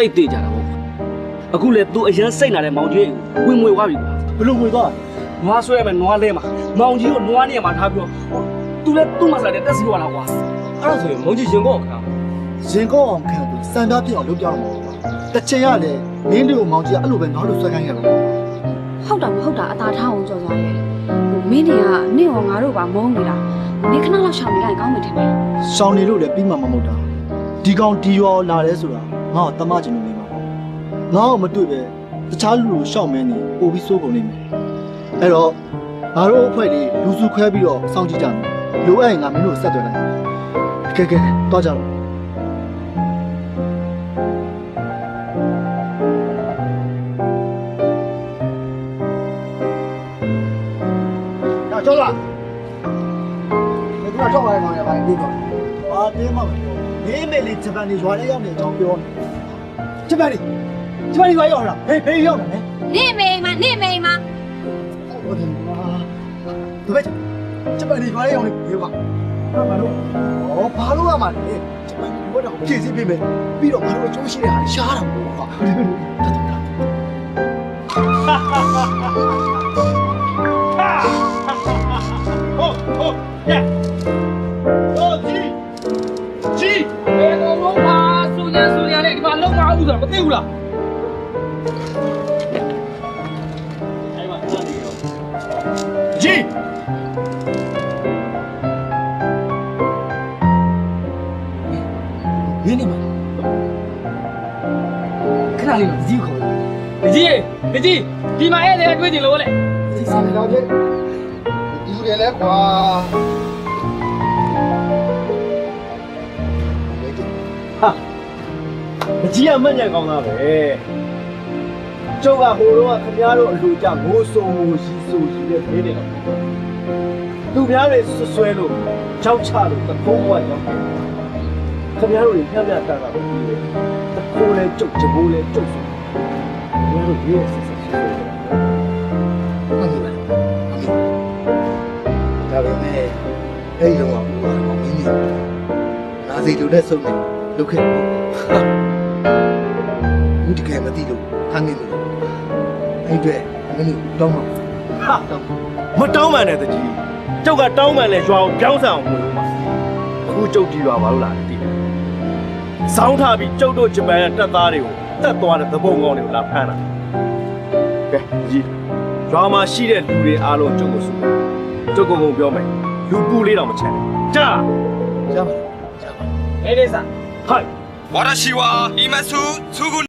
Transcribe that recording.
တိတ်သေးကြတာပေါ့အခုလေ तू အရန်စိတ်နာတဲ့မောင်ကြီးကိုဝင်ငွေသွားပြီကွာဘလို့ဝင်သွားနွားဆွဲမယ်နွားလဲမှာမောင်ကြီးကိုနွားနေရာမှာထားပြီးတော့ဟို तू လည်းသူ့မစားတဲ့တက်စီသွားတာကွာအဲ့ဒါဆိုရင်မုံကြီးရင်ကောက်ခါရင်ကောင်းအောင်ခံပြီးစံပြပြအောင်လုပ်ပြအောင်ပါတစ်ချိန်ရလေမင်းတို့မောင်ကြီးကအဲ့လိုပဲနောက်လို့ဆွဲခိုင်းခဲ့တော့ဟုတ်တာမဟုတ်တာအသာထားအောင်ကြော်သွားရဲ့ဟိုမင်းတွေကနေ့ရောငါတို့ပါမုန်းနေတာနေခဏလောက်ရှောင်နေလိုက်ကောင်းမယ်ထင်တယ်ရှောင်းနေလို့လည်းပြီးမှမမဟုတ်တာဒီကောင်ဒီရောလာတယ်ဆိုတာ ငါ့ကိုတမချင်လို့နေမှာငါ့ကိုမတွေ့ပဲတခြားလူကိုရှောက်မင်းနေပို့ပြီးစိုးကုန်နေမယ်အဲ့တော့ငါတို့အဖွဲ့လေးလူစုခွဲပြီးတော့စောင့်ကြည့်ကြမယ်လိုအပ်ရင်ငါမင်းတို့ဆက်သွယ်လိုက်ကဲကဲတော့ကြတော့ကျော်လာဒီကကြောက်ရတဲ့ကောင်ရပါတယ်ဒီတော့အာတင်းမှမပြော မင်းမေလေးဂျပန်နေရွာထဲရောက်နေအကြောင်းပြောနေဂျပန်နေဂျပန်နေရွာရောက်လာဟေးဟေးရောက်လာမယ်နေမေမနေမေမဟုတ်တယ်ကွာတို့ပဲဂျပန်နေရွာထဲရောက်နေဘေးပါဘာလို့ဩဘာလို့ရမှာလဲဂျပန်ဒီဘက်တော့ဖြည့်စည်းပေးမယ်ပြီးတော့ဘာလို့အကျိုးရှိတဲ့ဟာရှားတာပေါ့ကွာဟာဟာဟာဟာဟာဟာဟာဟာဟာဟာဟာဟာဟာ ဒီမှာလုံးမအောင်ဆိုတာမသိဘူးလားအဲ့မှာထားနေရောကြီး ရင်းနေမှာခဏလေးတော့ဒီခေါ်တယ်ဒီကြီးဒီကြီးဒီမှာအဲ့လေတွေ့ကြလို့လေဒီစားနေတော့ပြေဒီရလဲကွာ မကြီးကမှတ်ညံကောင်းသားပဲကျုပ်ကဟိုတော့ခင်ဗျားတို့အလူကြငိုးဆိုးရှိဆိုရှိတဲ့ဖေးနေတော့သူများတွေဆွဆွဲလို့ကြောက်ချလို့တကုံးဝတ်ရောက်တယ်ခင်ဗျားတို့ညံ့ညံ့တန်တာပဲပြီးတယ်တကိုးလဲကျုပ်ဂျဘိုးလဲကျုပ်ဆိုခင်ဗျားတို့ရေးဆက်ဆက်ဆွဲတယ်ဟုတ်ပြီဒါပေမဲ့အဲ့ဒီတော့ဘာမှမင်းနေနာစီလူနဲ့ဆုံးနေလုတ်ခဲ့ဘူး ဒီကဲမသိလို့ခန်းနေလို့အဲ့အတွက်မင်းတို့တောင်းပါဟာမတောင်းမှန်တဲ့တကြီးကျုပ်ကတောင်းမှန်လဲရွာကိုပြောင်းဆန်အောင်ဝင်လို့မှာအခုကျုပ်ဒီရွာဘာလို့လာလဲတည်တယ်စောင်းထားပြီးကျုပ်တို့ဂျပန်ရဲ့တပ်သားတွေကိုတက်သွားတဲ့သဘုံကောင်းတွေကိုလာဖမ်းတာကဲကြီးရွာမှာရှိတဲ့လူတွေအားလုံးကျုပ်ကိုစုကျုပ်ကကုန်ပြောမယ်လူပူလေးတော့မချမ်းနဲ့ကြားရပါအဲ့ဒီစားဟိုက် 私は今すぐ